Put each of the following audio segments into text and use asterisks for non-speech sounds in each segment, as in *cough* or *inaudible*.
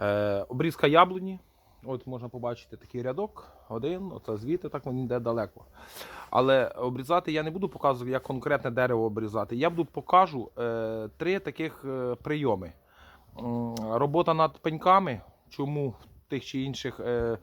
Е, обрізка яблуні. От можна побачити такий рядок, один, оце звідти, так він йде далеко. Але обрізати я не буду показувати, як конкретне дерево обрізати. Я буду покажу е, три таких е, прийоми. М, Робота над пеньками, чому в тих чи інших е,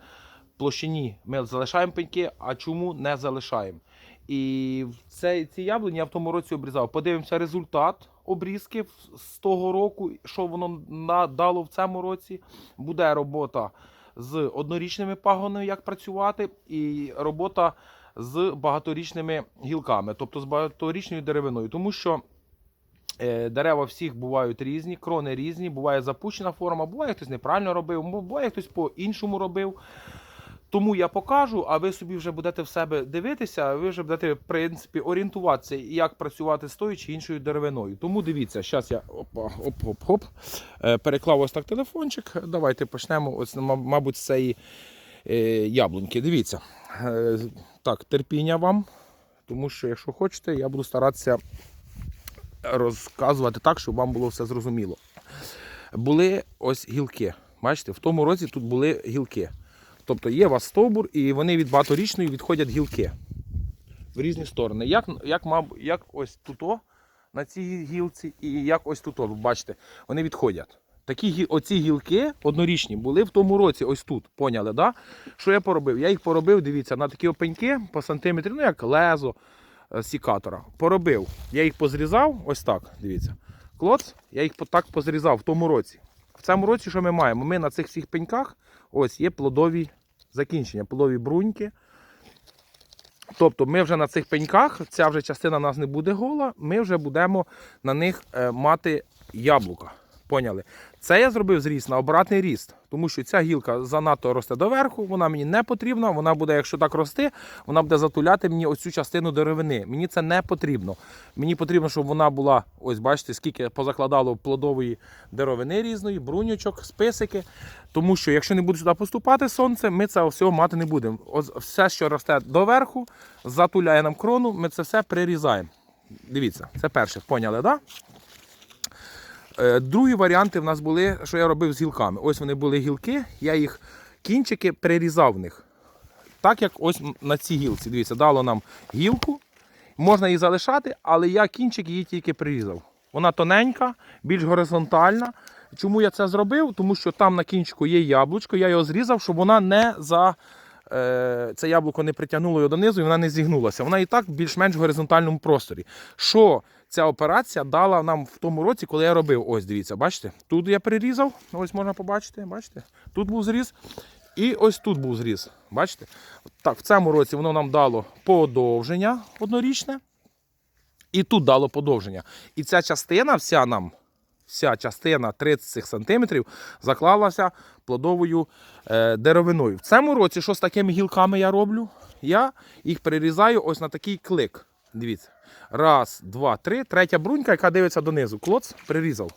площині ми залишаємо пеньки, а чому не залишаємо. І в цей, ці яблуні я в тому році обрізав. Подивимося результат обрізки з того року, що воно дало в цьому році. Буде робота з однорічними пагонами, як працювати, і робота з багаторічними гілками, тобто з багаторічною деревиною. Тому що е, дерева всіх бувають різні, крони різні, буває запущена форма, буває хтось неправильно робив, буває хтось по-іншому робив. Тому я покажу, а ви собі вже будете в себе дивитися, ви вже будете, в принципі, орієнтуватися, як працювати з тою чи іншою деревиною. Тому дивіться, зараз я оп-оп-оп, е, переклав ось так телефончик. Давайте почнемо, ось, мабуть, з цієї е, яблуньки. Дивіться. Е, так, терпіння вам, тому що, якщо хочете, я буду старатися розказувати так, щоб вам було все зрозуміло. Були ось гілки. Бачите, в тому році тут були гілки. Тобто є у вас стовбур, і вони від багаторічної відходять гілки в різні сторони. Як, як, маб- як ось тут, на цій гілці, і як ось тут, бачите, вони відходять. Такі оці гілки однорічні були в тому році, ось тут. Поняли, да? Що я поробив? Я їх поробив, дивіться, на такі опеньки по сантиметрі, ну як лезо е, сікатора. Поробив. Я їх позрізав, ось так, дивіться. Клоц, я їх так позрізав в тому році. В цьому році, що ми маємо? Ми на цих всіх пеньках ось є плодові закінчення, полові бруньки. Тобто ми вже на цих пеньках, ця вже частина у нас не буде гола, ми вже будемо на них е, мати яблука. Поняли? Це я зробив зріст на обратний ріст, тому що ця гілка занадто росте доверху, вона мені не потрібна. Вона буде, якщо так рости, вона буде затуляти мені оцю частину деревини. Мені це не потрібно. Мені потрібно, щоб вона була, ось бачите, скільки позакладало плодової деревини різної, бруньочок, списики. Тому що якщо не буде сюди поступати сонце, ми це всього мати не будемо. Ось все, що росте доверху, затуляє нам крону, ми це все прирізаємо. Дивіться, це перше, поняли, так? Да? Е, Другі варіанти в нас були, що я робив з гілками. Ось вони були гілки, я їх кінчики перерізав в них. Так як ось на цій гілці. Дивіться, дало нам гілку. Можна її залишати, але я кінчик її тільки прирізав. Вона тоненька, більш горизонтальна. Чому я це зробив? Тому що там на кінчику є яблучко, я його зрізав, щоб вона не за. Е, Це яблуко не притягнуло його донизу і вона не зігнулася. Вона і так в більш-менш горизонтальному просторі. Що ця операція дала нам в тому році, коли я робив. Ось дивіться, бачите? Тут я прирізав, ось можна побачити, бачите? Тут був зріз. І ось тут був зріз. Бачите? Так, в цьому році воно нам дало подовження однорічне. І тут дало подовження. І ця частина, вся нам, вся частина 30 см заклалася плодовою е, деревиною. В цьому році, що з такими гілками я роблю? Я їх перерізаю ось на такий клик. Дивіться. Раз, два, три. Третя брунька, яка дивиться донизу. Клоц прирізав.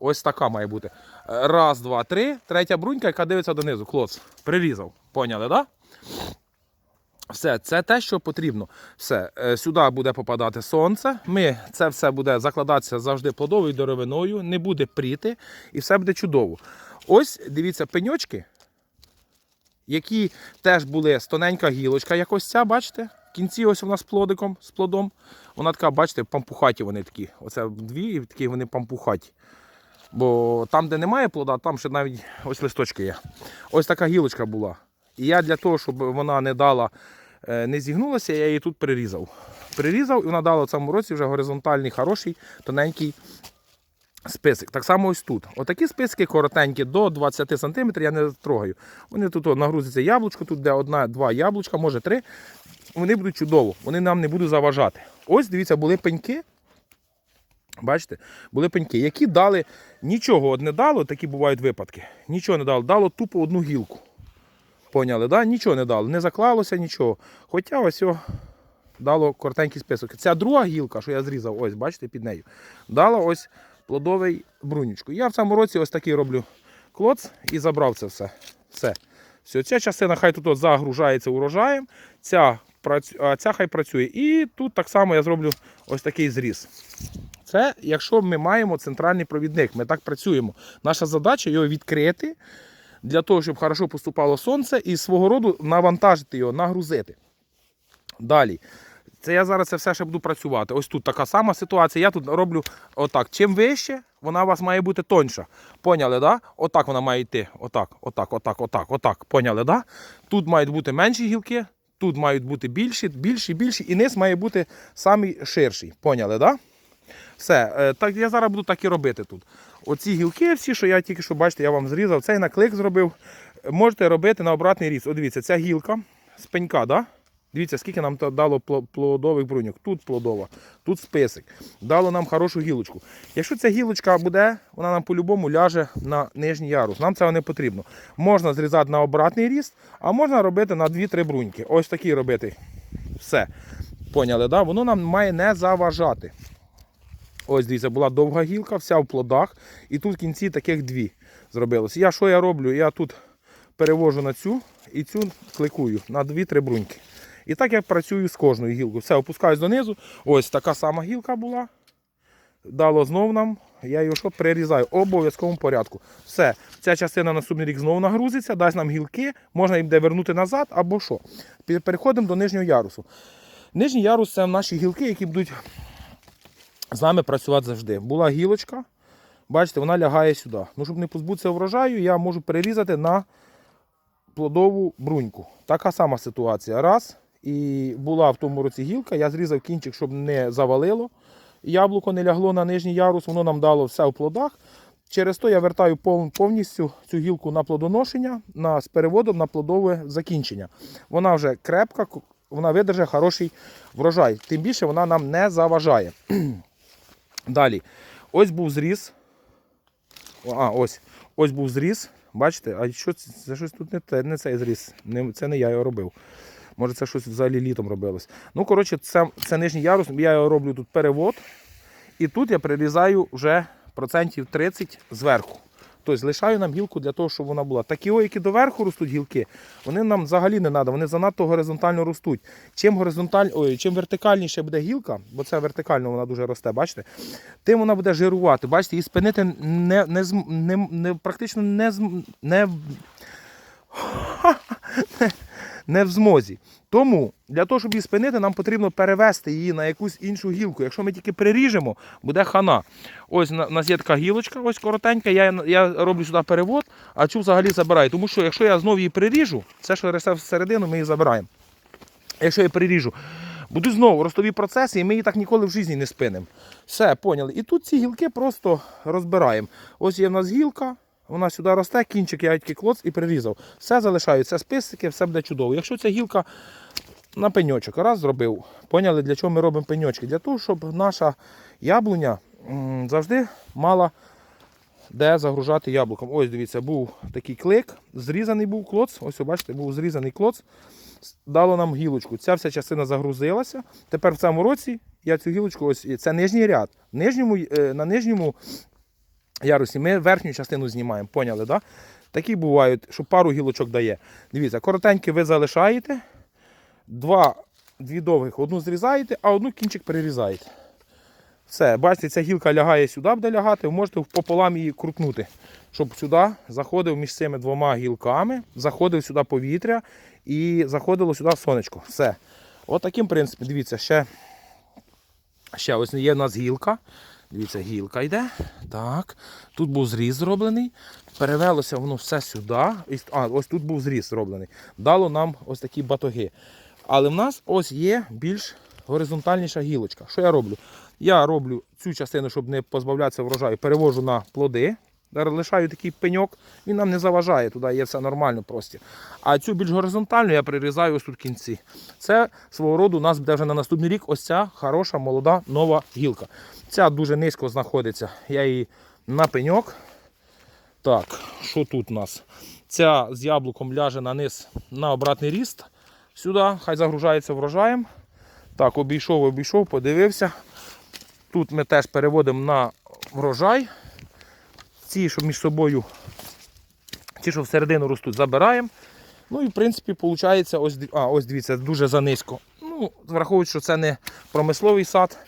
Ось така має бути. Е, Раз, два, три. Третя брунька, яка дивиться донизу. Клоц. Прирізав. Поняли, так? Да? Все, це те, що потрібно. Все, е, сюди буде попадати сонце. Ми, це все буде закладатися завжди плодовою деревиною, не буде пріти, і все буде чудово. Ось дивіться, пеньочки, які теж були з гілочка, як ось ця, бачите? В кінці ось вона з плодиком, з плодом. Вона така, бачите, пампухаті вони такі. Оце дві і такі вони пампухаті. Бо там, де немає плода, там ще навіть ось листочки є. Ось така гілочка була. І я для того, щоб вона не дала, е, не зігнулася, я її тут прирізав. Прирізав і вона дала в цьому році вже горизонтальний, хороший, тоненький список. Так само ось тут. Отакі списки коротенькі до 20 см я не трогаю. Вони тут нагрузиться яблучко, тут де одна, два яблучка, може три. Вони будуть чудово, вони нам не будуть заважати. Ось дивіться, були пеньки. Бачите, були пеньки, які дали нічого не дало, такі бувають випадки. Нічого не дало, дало тупо одну гілку. Поняли, да? Нічого не дало, не заклалося нічого. Хоча ось о, дало коротенький список. Ця друга гілка, що я зрізав, ось, бачите, під нею, дала ось плодовий брунючку. Я в цьому році ось такий роблю клоц і забрав це все. Все. Все, ця частина хай тут от загружається урожаєм, ця, а ця хай працює. І тут так само я зроблю ось такий зріз. Це якщо ми маємо центральний провідник, ми так працюємо. Наша задача його відкрити для того, щоб хорошо поступало сонце і свого роду навантажити його, нагрузити. Далі. Це я зараз це все ще буду працювати. Ось тут така сама ситуація. Я тут роблю отак. Чим вище, вона у вас має бути тоньша. Поняли, да? Отак вона має йти. Отак, отак, отак, отак, отак. Поняли, да? Тут мають бути менші гілки, тут мають бути більші, більші, більші, і низ має бути самий ширший. Поняли, да? Все, е, так я зараз буду так і робити тут. Оці гілки, всі, що я тільки що бачите, я вам зрізав, цей наклик зробив. Можете робити на обратний різ. От дивіться, ця гілка з да? Дивіться, скільки нам дало плодових бруньок. Тут плодова, тут списик. Дало нам хорошу гілочку. Якщо ця гілочка буде, вона нам по-любому ляже на нижній ярус. Нам цього не потрібно. Можна зрізати на обратний ріст, а можна робити на 2-3 бруньки. Ось такі робити. Все. Поняли, да? Воно нам має не заважати. Ось дивіться, була довга гілка, вся в плодах. І тут в кінці таких дві зробилось. Я що я роблю? Я тут перевожу на цю і цю кликую на 2-3 бруньки. І так я працюю з кожною гілкою. Все, опускаюсь донизу. Ось така сама гілка була. Дало знов нам. Я його що прирізаю в обов'язковому порядку. Все, ця частина на наступний рік знову нагрузиться, дасть нам гілки, можна їм де вернути назад або що. Переходимо до нижнього ярусу. Нижній ярус це наші гілки, які будуть з нами працювати завжди. Була гілочка, бачите, вона лягає сюди. Ну, щоб не позбутися врожаю, я можу перерізати на плодову бруньку. Така сама ситуація. Раз. І була в тому році гілка, я зрізав кінчик, щоб не завалило. Яблуко не лягло на нижній ярус, воно нам дало все в плодах. Через то я вертаю повністю цю гілку на плодоношення на, з переводом на плодове закінчення. Вона вже крепка, вона видержає хороший врожай. Тим більше вона нам не заважає. Далі. Ось був зріз. А, ось. Ось був зріз. Бачите, а що це, щось тут не, не цей зріз. Не, це не я його робив. Може, це щось взагалі літом робилось. Ну, коротше, це, це нижній ярус, я його роблю тут перевод. І тут я прирізаю вже процентів 30 зверху. Тобто лишаю нам гілку для того, щоб вона була. Такі, о, які доверху ростуть гілки, вони нам взагалі не треба, вони занадто горизонтально ростуть. Чим горизонталь... Ой, чим вертикальніше буде гілка, бо це вертикально вона дуже росте, бачите, тим вона буде жирувати. Бачите, її спинити не, не, не, не, практично не, не, *laughs* не, в змозі. Тому для того, щоб її спинити, нам потрібно перевести її на якусь іншу гілку. Якщо ми тільки приріжемо, буде хана. Ось у нас є така гілочка, ось коротенька. Я, я роблю сюди перевод, а цю взагалі забираю. Тому що якщо я знову її приріжу, це, що росте всередину, ми її забираємо. Якщо я приріжу, будуть знову ростові процеси, і ми її так ніколи в житті не спинимо. Все, поняли. І тут ці гілки просто розбираємо. Ось є в нас гілка, вона сюди росте, кінчик я тільки клоц і прирізав. Все залишаю, це списики, все буде чудово. Якщо ця гілка на пеньочок раз зробив, поняли, для чого ми робимо пеньочки? Для того, щоб наша яблуня завжди мала де загружати яблуком. Ось дивіться, був такий клик, зрізаний був клоц. Ось, бачите, був зрізаний клоц. Дало нам гілочку. Ця вся частина загрузилася. Тепер в цьому році я цю гілочку, ось це нижній ряд. Нижньому, е, на нижньому ярусі ми верхню частину знімаємо. Поняли, да? Такі бувають, що пару гілочок дає. Дивіться, коротенькі ви залишаєте, два, дві довгих, одну зрізаєте, а одну кінчик перерізаєте. Все, бачите, ця гілка лягає сюди, буде лягати, ви можете пополам її крутнути, щоб сюди заходив між цими двома гілками, заходив сюди повітря і заходило сюди сонечко. Все. От таким принципом, дивіться, ще, ще ось є в нас гілка. Дивіться, гілка йде. Так. Тут був зріз зроблений. Перевелося воно все сюди. А, ось тут був зріз зроблений. Дало нам ось такі батоги. Але в нас ось є більш горизонтальніша гілочка. Що я роблю? Я роблю цю частину, щоб не позбавлятися врожаю, перевожу на плоди. Лишаю такий пеньок, він нам не заважає, туди є все нормально простір. А цю більш горизонтальну я прирізаю ось тут кінці. Це свого роду у нас буде вже на наступний рік ось ця хороша, молода, нова гілка. Ця дуже низько знаходиться. Я її на пеньок. Так, що тут у нас? Ця з яблуком ляже на низ на обратний ріст. Сюди, хай загружається врожаєм. Так, обійшов, обійшов, подивився. Тут ми теж переводимо на врожай. Ці, що між собою, ті, що всередину ростуть, забираємо. Ну і в принципі, виходить, ось, а, ось дивіться, дуже занизько. Ну, враховуючи, що це не промисловий сад,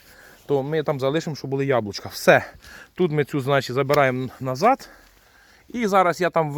то ми там залишимо, щоб були яблучка. Все. Тут ми цю, значить, забираємо назад. І зараз я там